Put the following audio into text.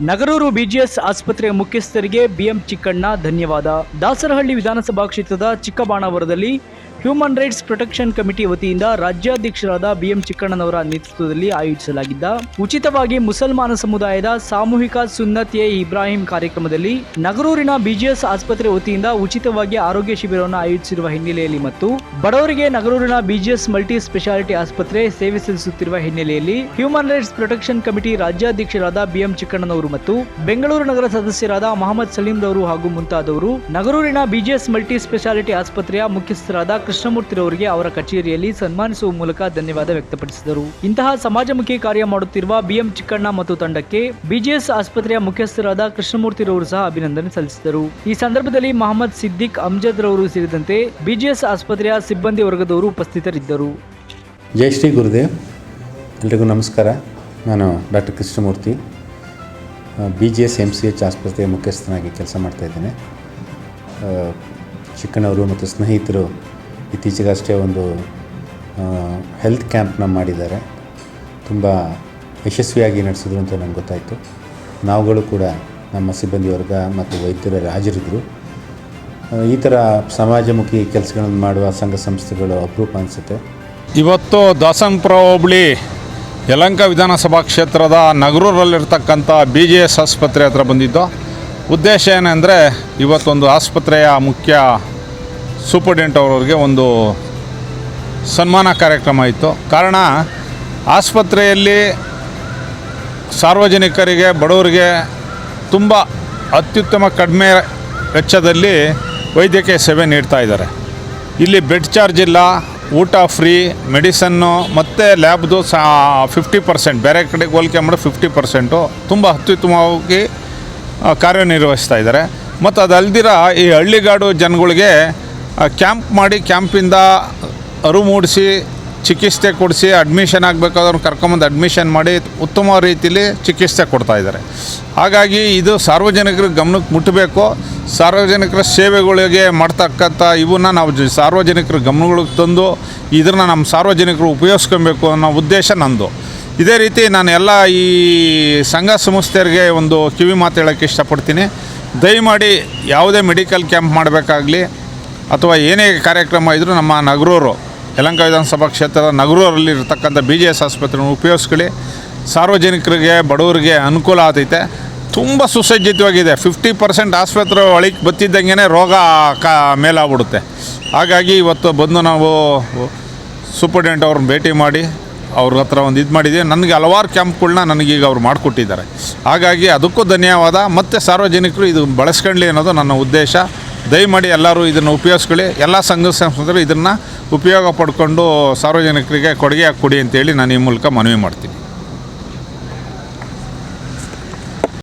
Nagaruru BGS ಆಸ್ಪತ್ರೆಯ ಮುಖ್ಯಸ್ಥರಿಗೆ BM Chikkanna ಧನ್ಯವಾದ. ದಾಸರಹಳ್ಳಿ ವಿಧಾನಸಭಾ ಕ್ಷೇತ್ರದ ಚಿಕ್ಕಬಾಣಾವರದಲ್ಲಿ ಹ್ಯೂಮನ್ ರೈಟ್ಸ್ ಪ್ರೊಟೆಕ್ಷನ್ ಕಮಿಟಿ ವತಿಯಿಂದ ರಾಜ್ಯಾಧ್ಯಕ್ಷರಾದ ಬಿಎಂ ಚಿಕ್ಕಣ್ಣನವರ ನೇತೃತ್ವದಲ್ಲಿ ಆಯೋಜಿಸಲಾಗಿದ್ದ ಉಚಿತವಾಗಿ ಮುಸಲ್ಮಾನ ಸಮುದಾಯದ ಸಾಮೂಹಿಕ ಸುನ್ನತ್ ಎ ಇಬ್ರಾಹಿಂ ಕಾರ್ಯಕ್ರಮದಲ್ಲಿ ನಗರೂರಿನ ಬಿಜಿಎಸ್ ಆಸ್ಪತ್ರೆ ವತಿಯಿಂದ ಉಚಿತವಾಗಿ ಆರೋಗ್ಯ ಶಿಬಿರವನ್ನು ಆಯೋಜಿಸಿರುವ ಹಿನ್ನೆಲೆಯಲ್ಲಿ ಮತ್ತು ಬಡವರಿಗೆ ನಗರೂರಿನ ಬಿಜಿಎಸ್ ಮಲ್ಟಿ ಸ್ಪೆಷಾಲಿಟಿ ಆಸ್ಪತ್ರೆ ಸೇವೆ ಸಲ್ಲಿಸುತ್ತಿರುವ ಹಿನ್ನೆಲೆಯಲ್ಲಿ ಹ್ಯೂಮನ್ ರೈಟ್ಸ್ ಪ್ರೊಟೆಕ್ಷನ್ ಕಮಿಟಿ ರಾಜ್ಯಾಧ್ಯಕ್ಷರಾದ ಬಿಎಂ ಚಿಕ್ಕಣ್ಣನವರು ಮತ್ತು ಬೆಂಗಳೂರು ನಗರ ಸದಸ್ಯರಾದ ಮಹಮ್ಮದ್ ಸಲೀಂ ರವರು ಹಾಗೂ ಮುಂತಾದವರು ನಗರೂರಿನ ಬಿಜಿಎಸ್ ಮಲ್ಟಿ ಸ್ಪೆಷಾಲಿಟಿ ಆಸ್ಪತ್ರೆಯ ಮುಖ್ಯಸ್ಥರಾದ ಕೃಷ್ಣಮೂರ್ತಿರವರಿಗೆ ಅವರ ಕಚೇರಿಯಲ್ಲಿ ಸನ್ಮಾನಿಸುವ ಮೂಲಕ ಧನ್ಯವಾದ ವ್ಯಕ್ತಪಡಿಸಿದರು. ಇಂತಹ ಸಮಾಜಮುಖಿ ಕಾರ್ಯ ಮಾಡುತ್ತಿರುವ ಬಿಎಂ ಚಿಕ್ಕಣ್ಣ ಮತ್ತು ತಂಡಕ್ಕೆ ಬಿಜಿಎಸ್ ಆಸ್ಪತ್ರೆಯ ಮುಖ್ಯಸ್ಥರಾದ ಕೃಷ್ಣಮೂರ್ತಿರವರು ಸಹ ಅಭಿನಂದನೆ ಸಲ್ಲಿಸಿದರು. ಈ ಸಂದರ್ಭದಲ್ಲಿ ಮಹಮ್ಮದ್ ಸಿದ್ದಿಕ್, ಅಮ್ಜದ್ ರವರು ಸೇರಿದಂತೆ ಬಿಜಿಎಸ್ ಆಸ್ಪತ್ರೆಯ ಸಿಬ್ಬಂದಿ ವರ್ಗದವರು ಉಪಸ್ಥಿತರಿದ್ದರು. ಜೈ ಶ್ರೀ ಗುರುದೇವ್. ಎಲ್ರಿಗೂ ನಮಸ್ಕಾರ. ನಾನು doctor Krishnamurthy. B G S M C H ಆಸ್ಪತ್ರೆಯ ಮುಖ್ಯಸ್ಥನಾಗಿ ಕೆಲಸ ಮಾಡ್ತಾಯಿದ್ದೇನೆ ಚಿಕ್ಕಣ್ಣವರು ಮತ್ತು ಸ್ನೇಹಿತರು ಇತ್ತೀಚೆಗಷ್ಟೇ ಒಂದು ಹೆಲ್ತ್ ಕ್ಯಾಂಪ್ನ ಮಾಡಿದ್ದಾರೆ. ತುಂಬ ಯಶಸ್ವಿಯಾಗಿ ನಡೆಸಿದ್ರು ಅಂತ ನಮ್ಗೆ ಗೊತ್ತಾಯಿತು. ನಾವುಗಳು ಕೂಡ ನಮ್ಮ ಸಿಬ್ಬಂದಿ ವರ್ಗ ಮತ್ತು ವೈದ್ಯರಲ್ಲಿ ಹಾಜರಿದ್ದರು. ಈ ಥರ ಸಮಾಜಮುಖಿ ಕೆಲಸಗಳನ್ನು ಮಾಡುವ ಸಂಘ ಸಂಸ್ಥೆಗಳು ಅಪರೂಪ ಅನಿಸುತ್ತೆ. ಇವತ್ತು ದಾಸನಪುರ ಹೋಬಳಿ ಯಲಂಕ ವಿಧಾನಸಭಾ ಕ್ಷೇತ್ರದ ನಗರೂರಲ್ಲಿರ್ತಕ್ಕಂಥ ಬಿ ಜೆ ಎಸ್ ಆಸ್ಪತ್ರೆ ಹತ್ರ ಬಂದಿದ್ದು. ಉದ್ದೇಶ ಏನೆಂದರೆ ಇವತ್ತೊಂದು ಆಸ್ಪತ್ರೆಯ ಮುಖ್ಯ ಸೂಪರ್ಡೆಂಟ್ ಅವರವ್ರಿಗೆ ಒಂದು ಸನ್ಮಾನ ಕಾರ್ಯಕ್ರಮ ಇತ್ತು. ಕಾರಣ, ಆಸ್ಪತ್ರೆಯಲ್ಲಿ ಸಾರ್ವಜನಿಕರಿಗೆ, ಬಡವರಿಗೆ ತುಂಬ ಅತ್ಯುತ್ತಮ ಕಡಿಮೆ ವೆಚ್ಚದಲ್ಲಿ ವೈದ್ಯಕೀಯ ಸೇವೆ ನೀಡ್ತಾ ಇದ್ದಾರೆ. ಇಲ್ಲಿ ಬೆಡ್ ಚಾರ್ಜ್ ಇಲ್ಲ, ಊಟ ಫ್ರೀ, ಮೆಡಿಸನ್ನು ಮತ್ತು ಲ್ಯಾಬ್ದು ಸಾ ಫಿಫ್ಟಿ ಪರ್ಸೆಂಟ್, ಬೇರೆ ಕಡೆಗೆ ಹೋಲಿಕೆ ಮಾಡಿ ಫಿಫ್ಟಿ ಪರ್ಸೆಂಟು ತುಂಬ ಅತ್ಯುತ್ತಮವಾಗಿ ಕಾರ್ಯನಿರ್ವಹಿಸ್ತಾ ಇದ್ದಾರೆ. ಮತ್ತು ಅದಲ್ದಿರ ಈ ಹಳ್ಳಿಗಾಡು ಜನಗಳಿಗೆ ಕ್ಯಾಂಪ್ ಮಾಡಿ ಕ್ಯಾಂಪಿಂದ ಅರು ಮೂಡಿಸಿ ಚಿಕಿತ್ಸೆ ಕೊಡಿಸಿ ಅಡ್ಮಿಷನ್ ಆಗಬೇಕಾದ್ರೂ ಕರ್ಕೊಂಬಂದು ಅಡ್ಮಿಷನ್ ಮಾಡಿ ಉತ್ತಮ ರೀತಿಯಲ್ಲಿ ಚಿಕಿತ್ಸೆ ಕೊಡ್ತಾ ಇದ್ದಾರೆ. ಹಾಗಾಗಿ ಇದು ಸಾರ್ವಜನಿಕರ ಗಮನಕ್ಕೆ ಮುಟ್ಟಬೇಕು ಸಾರ್ವಜನಿಕರ ಸೇವೆಗಳಿಗೆ ಮಾಡ್ತಕ್ಕಂಥ ಇವನ್ನ ನಾವು ಸಾರ್ವಜನಿಕರ ಗಮನಗಳಿಗೆ ತಂದು ಇದನ್ನು ನಮ್ಮ ಸಾರ್ವಜನಿಕರು ಉಪಯೋಗಿಸ್ಕೊಬೇಕು ಅನ್ನೋ ಉದ್ದೇಶ ನಂದು. ಇದೇ ರೀತಿ ನಾನು ಎಲ್ಲ ಈ ಸಂಘ ಸಂಸ್ಥೆಯರಿಗೆ ಒಂದು ಕಿವಿ ಮಾತು ಹೇಳೋಕ್ಕೆ ಇಷ್ಟಪಡ್ತೀನಿ. ದಯಮಾಡಿ ಯಾವುದೇ ಮೆಡಿಕಲ್ ಕ್ಯಾಂಪ್ ಮಾಡಬೇಕಾಗಲಿ ಅಥವಾ ಏನೇ ಕಾರ್ಯಕ್ರಮ ಇದ್ದರೂ ನಮ್ಮ ನಗರೂರು, ಯಲಂಕ ವಿಧಾನಸಭಾ ಕ್ಷೇತ್ರದ ನಗರೂರಲ್ಲಿ ಇರತಕ್ಕಂಥ ಬಿ ಜಿ ಎಸ್ ಆಸ್ಪತ್ರೆಯನ್ನು ಉಪಯೋಗಿಸ್ಕೊಳ್ಳಿ. ಸಾರ್ವಜನಿಕರಿಗೆ, ಬಡವರಿಗೆ ಅನುಕೂಲ ಆತೈತೆ ತುಂಬ ಸುಸಜ್ಜಿತವಾಗಿದೆ. ಫಿಫ್ಟಿ ಪರ್ಸೆಂಟ್ ಆಸ್ಪತ್ರೆ ಒಳಗೆ ಬತ್ತಿದ್ದಂಗೆ ರೋಗ ಕಾ ಮೇಲಾಗ್ಬಿಡುತ್ತೆ. ಹಾಗಾಗಿ ಇವತ್ತು ಬಂದು ನಾವು ಸೂಪರ್ಡೆಂಟ್ ಅವ್ರನ್ನ ಭೇಟಿ ಮಾಡಿ, ಅವ್ರ ಹತ್ರ ಒಂದು ಇದು ಮಾಡಿದ್ದೀವಿ ನನಗೆ ಹಲವಾರು ಕ್ಯಾಂಪ್ಗಳನ್ನ ನನಗೀಗ ಅವ್ರು ಮಾಡಿಕೊಟ್ಟಿದ್ದಾರೆ. ಹಾಗಾಗಿ ಅದಕ್ಕೂ ಧನ್ಯವಾದ. ಮತ್ತು ಸಾರ್ವಜನಿಕರು ಇದು ಬಳಸ್ಕೊಳ್ಳಿ ಅನ್ನೋದು ನನ್ನ ಉದ್ದೇಶ. ದಯಮಾಡಿ ಎಲ್ಲರೂ ಇದನ್ನು ಉಪಯೋಗಿಸ್ಕೊಳ್ಳಿ. ಎಲ್ಲ ಸಂಘ ಸಂಸ್ಥೆಗಳು ಇದನ್ನು ಉಪಯೋಗ ಪಡ್ಕೊಂಡು ಸಾರ್ವಜನಿಕರಿಗೆ ಕೊಡುಗೆ ಕೊಡಿ ಅಂತೇಳಿ ನಾನು ಈ ಮೂಲಕ ಮನವಿ ಮಾಡ್ತೀನಿ.